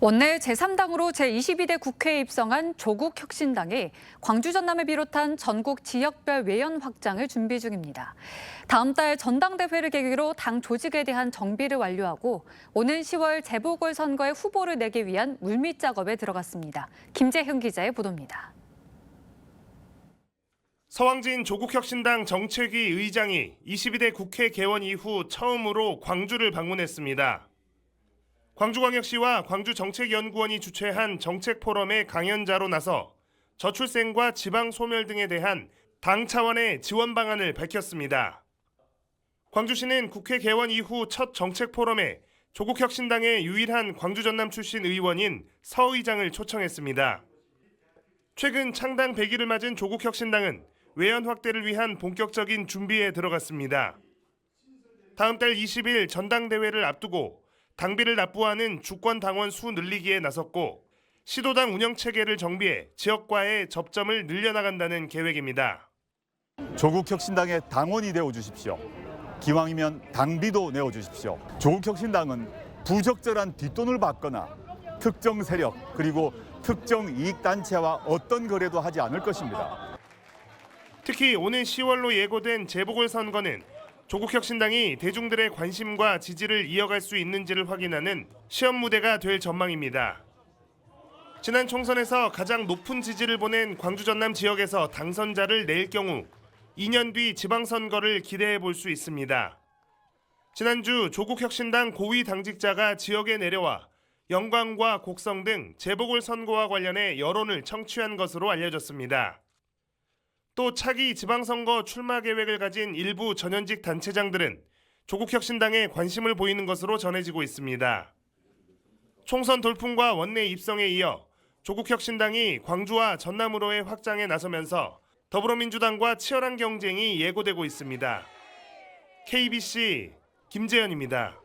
원내 제3당으로 제22대 국회에 입성한 조국 혁신당이 광주 전남을 비롯한 전국 지역별 외연 확장을 준비 중입니다. 다음 달 전당대회를 계기로 당 조직에 대한 정비를 완료하고 오는 10월 재보궐선거에 후보를 내기 위한 물밑 작업에 들어갔습니다. 김재형 기자의 보도입니다. 서왕진 조국혁신당 정책위 의장이 22대 국회 개원 이후 처음으로 광주를 방문했습니다. 광주광역시와 광주정책연구원이 주최한 정책포럼의 강연자로 나서 저출생과 지방 소멸 등에 대한 당 차원의 지원 방안을 밝혔습니다. 광주시는 국회 개원 이후 첫 정책 포럼에 조국 혁신당의 유일한 광주 전남 출신 의원인 서 의장을 초청했습니다. 최근 창당 100일을 맞은 조국 혁신당은 외연 확대를 위한 본격적인 준비에 들어갔습니다. 다음 달 20일 전당대회를 앞두고 당비를 납부하는 주권 당원 수 늘리기에 나섰고 시도당 운영 체계를 정비해 지역과의 접점을 늘려나간다는 계획입니다. 조국 혁신당의 당원이 되어 주십시오. 기왕이면 당비도 내어 주십시오. 조국 혁신당은 부적절한 뒷돈을 받거나 특정 세력 그리고 특정 이익 단체와 어떤 거래도 하지 않을 것입니다. 특히 오는 10월로 예고된 재보궐선거는 조국혁신당이 대중들의 관심과 지지를 이어갈 수 있는지를 확인하는 시험 무대가 될 전망입니다. 지난 총선에서 가장 높은 지지를 보낸 광주 전남 지역에서 당선자를 낼 경우 2년 뒤 지방선거를 기대해 볼 수 있습니다. 지난주 조국혁신당 고위 당직자가 지역에 내려와 영광과 곡성 등 재보궐 선거와 관련해 여론을 청취한 것으로 알려졌습니다. 또 차기 지방선거 출마 계획을 가진 일부 전현직 단체장들은 조국혁신당에 관심을 보이는 것으로 전해지고 있습니다. 총선 돌풍과 원내 입성에 이어 조국혁신당이 광주와 전남으로의 확장에 나서면서 더불어민주당과 치열한 경쟁이 예고되고 있습니다. KBC 김재현입니다.